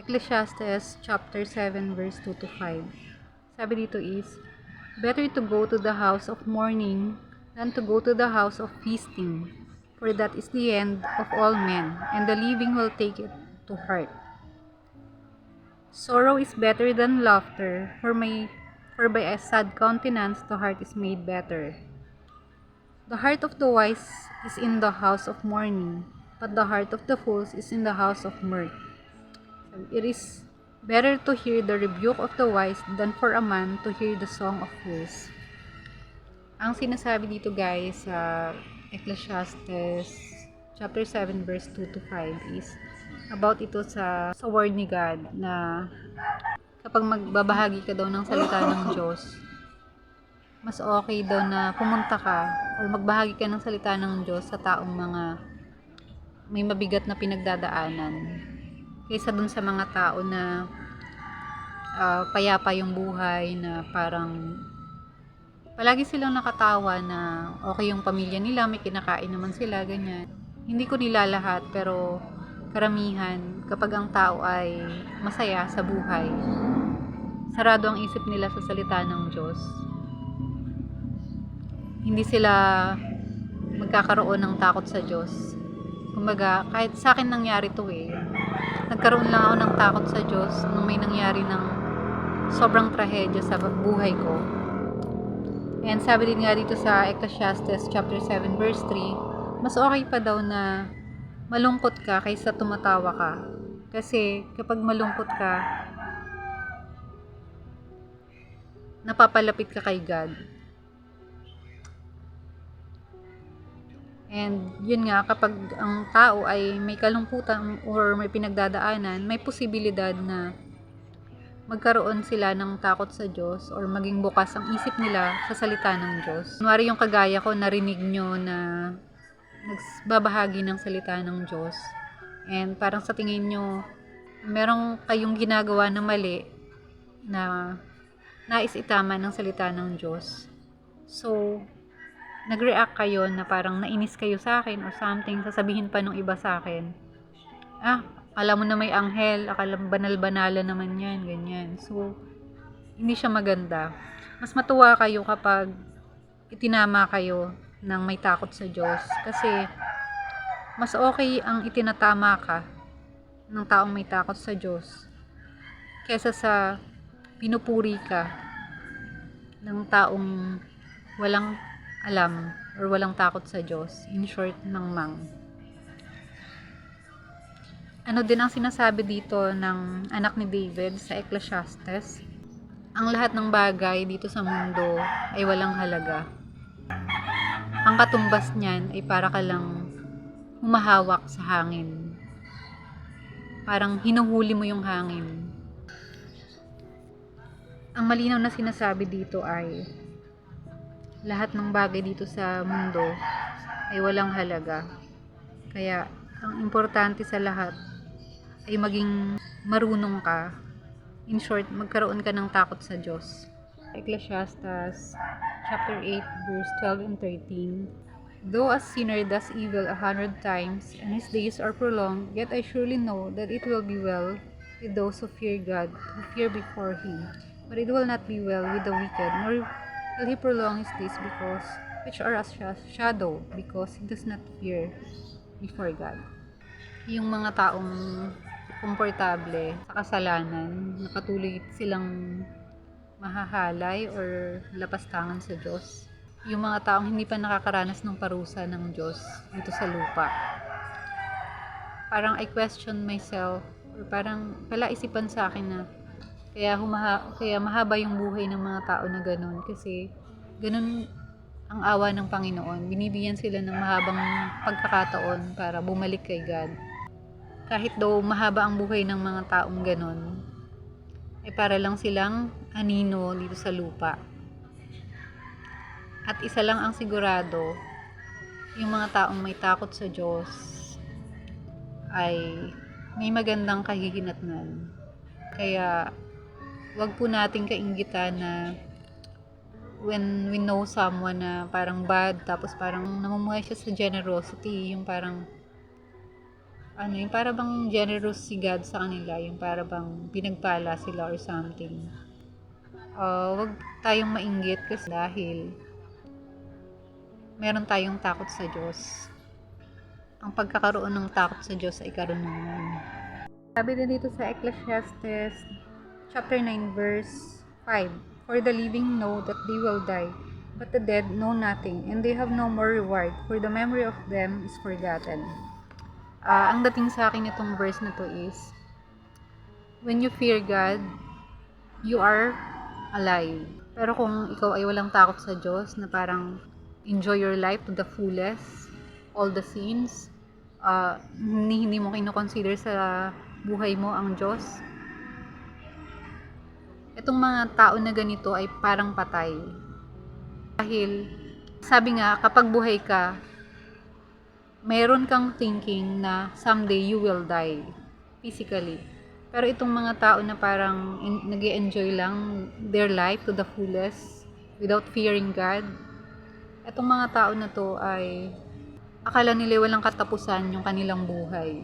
Ecclesiastes chapter 7 verse 2 to 5. Sabi dito is, Better to go to the house of mourning than to go to the house of feasting, for that is the end of all men, and the living will take it to heart. Sorrow is better than laughter, for, for by a sad countenance the heart is made better. The heart of the wise is in the house of mourning, but the heart of the fools is in the house of mirth. It is better to hear the rebuke of the wise than for a man to hear the song of fools. Ang sinasabi dito guys sa Ecclesiastes chapter 7 verse 2 to 5 is about ito sa sa word ni God na kapag magbabahagi ka daw ng salita ng Diyos, mas okay daw na pumunta ka or magbahagi ka ng salita ng Diyos sa taong mga may mabigat na pinagdadaanan kaysa dun sa mga tao na ah, payapa yung buhay na parang palagi silang nakatawa na okay yung pamilya nila, may kinakain naman sila, ganyan. Hindi ko nila lahat, pero karamihan, kapag ang tao ay masaya sa buhay, sarado ang isip nila sa salita ng Diyos. Hindi sila magkakaroon ng takot sa Diyos. Kumbaga, kahit sa akin nangyari to eh, nagkaroon lang ako ng takot sa Diyos nung may nangyari ng sobrang trahedya sa buhay ko. And sabi din nga dito sa Ecclesiastes chapter 7 verse 3, mas okay pa daw na malungkot ka kaysa tumatawa ka. Kasi kapag malungkot ka, napapalapit ka kay God. And yun nga, kapag ang tao ay may kalungkutan or may pinagdadaanan, may posibilidad na magkaroon sila ng takot sa Diyos or maging bukas ang isip nila sa salita ng Diyos. Kunwari yung kagaya ko, narinig nyo na nagbabahagi ng salita ng Diyos. And parang sa tingin nyo, merong kayong ginagawa na mali na nais itama ng salita ng Diyos. So, nag-react kayo na parang nainis kayo sa akin or something, sasabihin pa nung iba sa akin, ah, alam mo na may anghel, akala banal-banala naman yan, ganyan. So, hindi siya maganda. Mas matuwa kayo kapag itinama kayo ng may takot sa Diyos. Kasi, mas okay ang itinatama ka ng taong may takot sa Diyos kesa sa pinupuri ka ng taong walang alam or walang takot sa Diyos. In short, ng mang. Ano din ang sinasabi dito ng anak ni David sa Ecclesiastes? Ang lahat ng bagay dito sa mundo ay walang halaga. Ang katumbas niyan ay para ka lang humahawak sa hangin. Parang hinuhuli mo yung hangin. Ang malinaw na sinasabi dito ay lahat ng bagay dito sa mundo ay walang halaga. Kaya, ang importante sa lahat ay maging marunong ka. In short, magkaroon ka ng takot sa Diyos. Ecclesiastes chapter 8 verse 12 and 13 Though a sinner does evil a hundred times, and his days are prolonged, yet I surely know that it will be well with those who fear God, who fear before Him. But it will not be well with the wicked, nor he prolong his days because which are as shadow because he does not fear before God. Yung mga taong komportable sa kasalanan, napatuloy silang mahahalay or lapastangan sa Diyos. Yung mga taong hindi pa nakakaranas ng parusa ng Diyos dito sa lupa. Parang I question myself or parang palaisipan sa akin na kaya humaha, kaya mahaba yung buhay ng mga tao na ganun kasi ganun ang awa ng Panginoon. Binibigyan sila ng mahabang pagkakataon para bumalik kay God. Kahit daw mahaba ang buhay ng mga taong ganun, ay para lang silang anino dito sa lupa. At isa lang ang sigurado, yung mga taong may takot sa Diyos ay may magandang kahihinatnan. Kaya wag po nating kaingitan na when we know someone na parang bad tapos parang namumuhay siya sa generosity yung parang ano yung para bang generous si God sa kanila, yung para bang pinagpala sila or something. Uh, wag tayong mainggit kasi dahil meron tayong takot sa Diyos. Ang pagkakaroon ng takot sa Diyos ay karunungan. Sabi din dito sa Ecclesiastes chapter 9 verse 5, For the living know that they will die, but the dead know nothing, and they have no more reward, for the memory of them is forgotten. Ah, ang dating sa akin itong verse na to is, when you fear God, you are alive. Pero kung ikaw ay walang takot sa Diyos, na parang enjoy your life to the fullest, all the sins, ah, hindi, hindi mo kinoconsider sa buhay mo ang Diyos, itong mga tao na ganito ay parang patay. Dahil, sabi nga, kapag buhay ka, mayroon kang thinking na someday you will die physically. Pero itong mga tao na parang nag enjoy lang their life to the fullest without fearing God, itong mga tao na to ay akala nila walang katapusan yung kanilang buhay.